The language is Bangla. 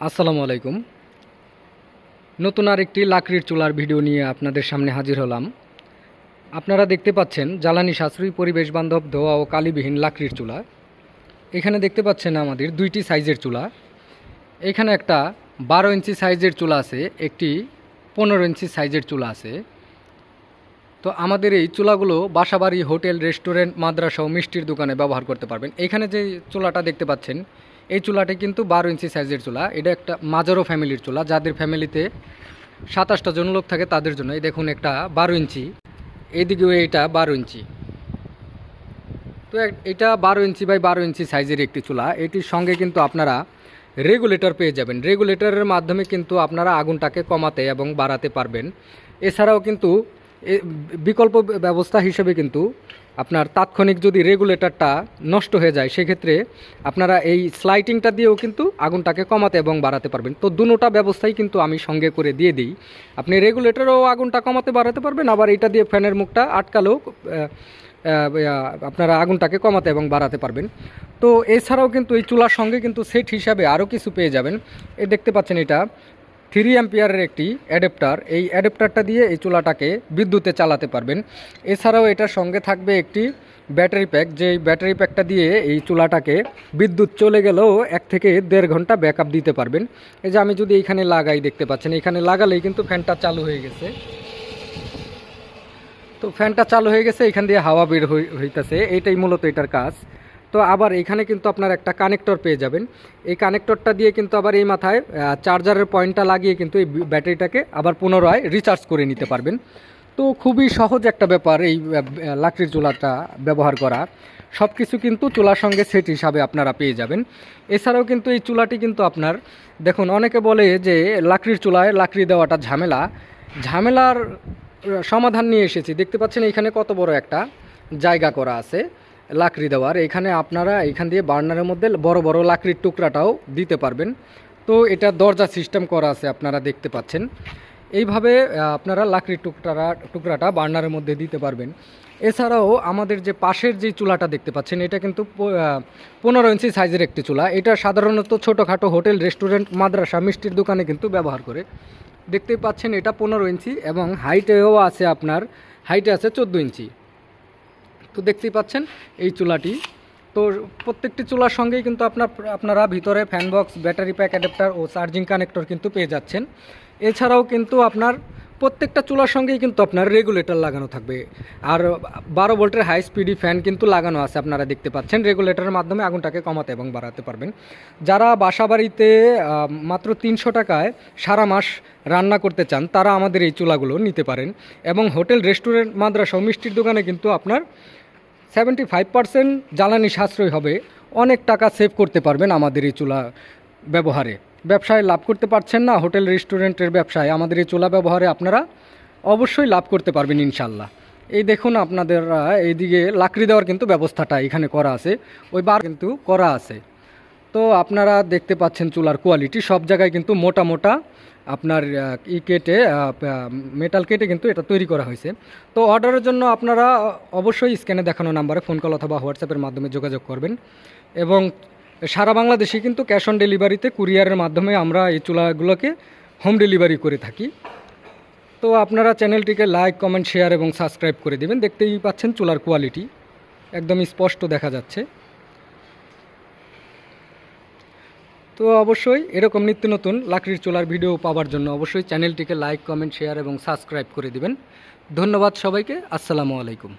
আসসালামু আলাইকুম। নতুন আর একটি লাকড়ির চুলার ভিডিও নিয়ে আপনাদের সামনে হাজির হলাম। আপনারা দেখতে পাচ্ছেন জ্বালানি সাশ্রয়ী পরিবেশ বান্ধব ধোয়া ও কালিবিহীন লাকড়ির চুলা। এখানে দেখতে পাচ্ছেন আমাদের দুইটি সাইজের চুলা। এখানে একটা বারো ইঞ্চি সাইজের চুলা আছে, একটি পনেরো ইঞ্চি সাইজের চুলা আছে। তো আমাদের এই চুলাগুলো বাসাবাড়ি, হোটেল, রেস্টুরেন্ট, মাদ্রাসা ও মিষ্টির দোকানে ব্যবহার করতে পারবেন। এখানে যে চুলাটা দেখতে পাচ্ছেন এই চুলাটি কিন্তু বারো ইঞ্চি সাইজের চুলা। এটা একটা মাজারো ফ্যামিলির চুলা, যাদের ফ্যামিলিতে সাতাশটা জন লোক থাকে তাদের জন্য। এই দেখুন একটা বারো ইঞ্চি। এইদিকেও এইটা বারো ইঞ্চি। তো এটা বারো ইঞ্চি বাই বারো ইঞ্চি সাইজের একটি চুলা। এটির সঙ্গে কিন্তু আপনারা রেগুলেটর পেয়ে যাবেন। রেগুলেটরের মাধ্যমে কিন্তু আপনারা আগুনটাকে কমাতে এবং বাড়াতে পারবেন। এছাড়াও কিন্তু বিকল্প ব্যবস্থা হিসেবে কিন্তু আপনার তাৎক্ষণিক যদি রেগুলেটরটা নষ্ট হয়ে যায়, সেক্ষেত্রে আপনারা এই স্লাইটিংটা দিয়েও কিন্তু আগুনটাকে কমাতে এবং বাড়াতে পারবেন। তো দুটোটা ব্যবস্থাই কিন্তু আমি সঙ্গে করে দিয়ে দিই। আপনি রেগুলেটরও আগুনটা কমাতে বাড়াতে পারবেন, আবার এটা দিয়ে ফ্যানের মুখটা আটকালেও আপনারা আগুনটাকে কমাতে এবং বাড়াতে পারবেন। তো এছাড়াও কিন্তু এই চুলার সঙ্গে কিন্তু সেট হিসাবে আরও কিছু পেয়ে যাবেন। এই দেখতে পাচ্ছেন এটা। থ্রি অ্যাম্পিয়ারের একটি অ্যাডাপ্টার। এই অ্যাডাপ্টারটা দিয়ে এই চুলাটাকে বিদ্যুতে চালাতে পারবেন। এছাড়াও এটার সঙ্গে থাকবে একটি ব্যাটারি প্যাক। যে ব্যাটারি প্যাকটা দিয়ে এই চুলাটাকে বিদ্যুৎ চলে গেলেও এক থেকে দেড় ঘণ্টা ব্যাকআপ দিতে পারবেন। এই যে আমি যদি এইখানে লাগাই দেখতে পাচ্ছেন, এখানে লাগালেই কিন্তু ফ্যানটা চালু হয়ে গেছে। তো ফ্যানটা চালু হয়ে গেছে, এখান দিয়ে হাওয়া বের হই- হইতাছে। এটাই মূলত এটার কাজ। তো আবার এখানে কিন্তু আপনার একটা কানেক্টর পেয়ে যাবেন। এই কানেক্টরটা দিয়ে কিন্তু আবার এই মাথায় চার্জারের পয়েন্টটা লাগিয়ে কিন্তু এই ব্যাটারিটাকে আবার পুনরায় রিচার্জ করে নিতে পারবেন। তো খুবই সহজ একটা ব্যাপার এই লাকড়ির চুলাটা ব্যবহার করা। সব কিছু কিন্তু চুলার সঙ্গে সেট হিসাবে আপনারা পেয়ে যাবেন। এছাড়াও কিন্তু এই চুলাটি কিন্তু আপনার, দেখুন অনেকে বলে যে লাকড়ির চুলায় লাকড়ি দেওয়াটা ঝামেলা। ঝামেলার সমাধান নিয়ে এসেছি। দেখতে পাচ্ছেন এখানে কত বড় একটা জায়গা করা আছে। লাকড়ি দেওয়ার। এখানে আপনারা এখান দিয়ে বার্নারের মধ্যে বড় বড় লাকড়ির টুকরাটাও দিতে পারবেন। তো এটা দরজা সিস্টেম করা আছে আপনারা দেখতে পাচ্ছেন। এইভাবে আপনারা লাকড়ির টুকরা টুকরাটা বার্নারের মধ্যে দিতে পারবেন। এছাড়াও আমাদের যে পাশের যে চুলাটা দেখতে পাচ্ছেন, এটা কিন্তু পনেরো ইঞ্চি সাইজের একটি চুলা। এটা সাধারণত ছোটোখাটো হোটেল, রেস্টুরেন্ট, মাদ্রাসা, মিষ্টির দোকানে কিন্তু ব্যবহার করে। দেখতেই পাচ্ছেন এটা পনেরো ইঞ্চি এবং হাইটেও আছে আপনার হাইটে আছে চোদ্দ ইঞ্চি। তো দেখতেই পাচ্ছেন এই চুলাটি। তো প্রত্যেকটি চুলার সঙ্গেই কিন্তু আপনার, আপনারা ভিতরে fan box battery pack adapter ও চার্জিং কানেক্টর কিন্তু পেয়ে যাচ্ছেন। এছাড়াও কিন্তু আপনার প্রত্যেকটা চুলার সঙ্গেই কিন্তু আপনার রেগুলেটর লাগানো থাকবে। আর বারো ভোল্টের হাই স্পিডি ফ্যান কিন্তু লাগানো আছে, আপনারা দেখতে পাচ্ছেন। রেগুলেটরের মাধ্যমে আগুনটাকে কমাতে এবং বাড়াতে পারবেন। যারা বাসাবাড়িতে মাত্র তিনশো টাকায় সারা মাস রান্না করতে চান, তারা আমাদের এই চুলাগুলো নিতে পারেন। এবং হোটেল, রেস্টুরেন্ট, মাদ্রাসা মিষ্টির দোকানে কিন্তু আপনার সেভেন্টি ফাইভ পার্সেন্ট জ্বালানি সাশ্রয় হবে। অনেক টাকা সেভ করতে পারবেন আমাদের এই চুলা ব্যবহারে। ব্যবসায় লাভ করতে পারছেন না, হোটেল, রেস্টুরেন্টের ব্যবসায়। আমাদের এই চুলা ব্যবহারে আপনারা অবশ্যই লাভ করতে পারবেন ইনশাল্লাহ এই দেখুন আপনাদের এইদিকে লাকড়ি দেওয়ার কিন্তু ব্যবস্থাটা এখানে করা আছে। ওই বার কিন্তু করা আছে। তো আপনারা দেখতে পাচ্ছেন চুলার কোয়ালিটি সব জায়গায় কিন্তু মোটা মোটা আপনার ই কেটে মেটাল কেটে কিন্তু এটা তৈরি করা হয়েছে। তো অর্ডারের জন্য আপনারা অবশ্যই স্ক্যানে দেখানো নাম্বারে ফোন কল অথবা হোয়াটসঅ্যাপের মাধ্যমে যোগাযোগ করবেন। এবং সারা বাংলাদেশে কিন্তু ক্যাশ অন ডেলিভারিতে কুরিয়ারের মাধ্যমে আমরা এই চুলাগুলোকে হোম ডেলিভারি করে থাকি। তো আপনারা চ্যানেলটিকে লাইক কমেন্ট শেয়ার এবং সাবস্ক্রাইব করে দেবেন। দেখতেই পাচ্ছেন চুলার কোয়ালিটি একদম স্পষ্ট দেখা যাচ্ছে। তো অবশ্যই এরকম নিত্য নতুন লাকড়ির চুলার ভিডিও পাওয়ার জন্য অবশ্যই চ্যানেলটিকে লাইক, কমেন্ট, শেয়ার এবং সাবস্ক্রাইব করে দিবেন। ধন্যবাদ সবাইকে। আসসালামু আলাইকুম।